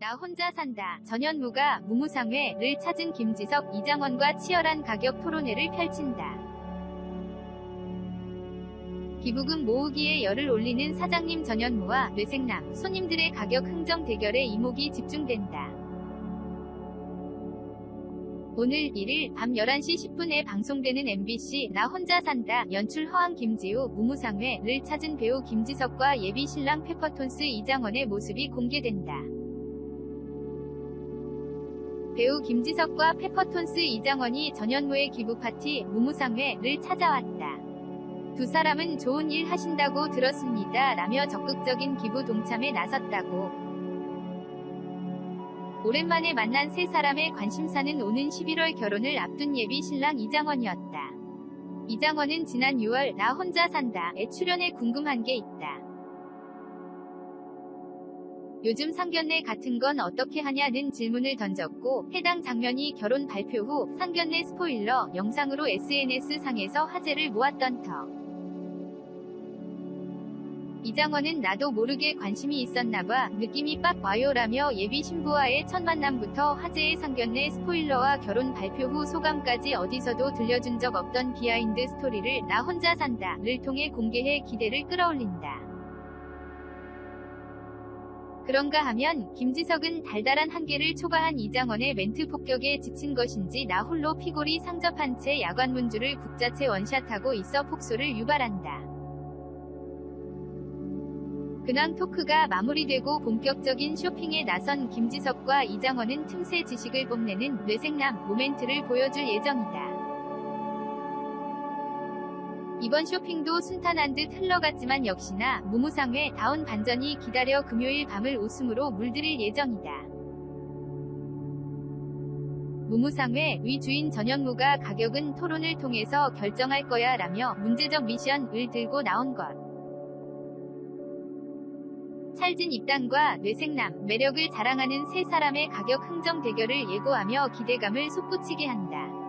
나 혼자 산다. 전현무가 무무상회를 찾은 김지석, 이장원과 치열한 가격 토론회를 펼친다. 기부금 모으기에 열을 올리는 사장님 전현무와 뇌생남, 손님들의 가격 흥정 대결에 이목이 집중된다. 오늘 1일 밤 11시 10분에 방송되는 MBC 나 혼자 산다 연출 허황 김지우 무무상회를 찾은 배우 김지석과 예비 신랑 페퍼톤스 이장원의 모습이 공개된다. 배우 김지석과 페퍼톤스 이장원이 전현무의 기부 파티 무무상회를 찾아왔다. 두 사람은 좋은 일 하신다고 들었습니다. 라며 적극적인 기부 동참에 나섰다고. 오랜만에 만난 세 사람의 관심사는 오는 11월 결혼을 앞둔 예비 신랑 이장원이었다. 이장원은 지난 6월 나 혼자 산다에 출연해 궁금한 게 있다. 요즘 상견례 같은 건 어떻게 하냐는 질문을 던졌고 해당 장면이 결혼 발표 후 상견례 스포일러 영상으로 SNS상에서 화제를 모았던 터. 이장원은 나도 모르게 관심이 있었나봐 느낌이 빡 와요라며 예비 신부와의 첫 만남부터 화제의 상견례 스포일러와 결혼 발표 후 소감까지 어디서도 들려준 적 없던 비하인드 스토리를 나 혼자 산다를 통해 공개해 기대를 끌어올린다. 그런가 하면 김지석은 달달한 한계를 초과한 이장원의 멘트 폭격에 지친 것인지 나 홀로 피골이 상접한 채 야관 문주를 국자체 원샷하고 있어 폭소를 유발한다. 근황 토크가 마무리되고 본격적인 쇼핑에 나선 김지석과 이장원은 틈새 지식을 뽐내는 뇌생남 모멘트를 보여줄 예정이다. 이번 쇼핑도 순탄한 듯 흘러갔지만 역시나 무무상회 다운 반전이 기다려 금요일 밤을 웃음으로 물들일 예정이다. 무무상회 위 주인 전현무가 가격은 토론을 통해서 결정할 거야 라며 문제적 미션을 들고 나온 것. 찰진 입단과 뇌생남, 매력을 자랑하는 세 사람의 가격 흥정 대결을 예고하며 기대감을 솟구치게 한다.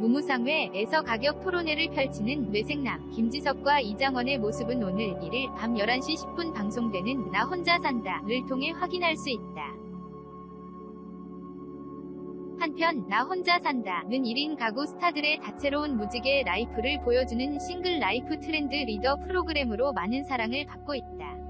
무무상회에서 가격 토론회를 펼치는 뇌생남, 김지석과 이장원의 모습은 오늘 1일 밤 11시 10분 방송되는 나 혼자 산다를 통해 확인할 수 있다. 한편 나 혼자 산다는 1인 가구 스타들의 다채로운 무지개 라이프를 보여주는 싱글 라이프 트렌드 리더 프로그램으로 많은 사랑을 받고 있다.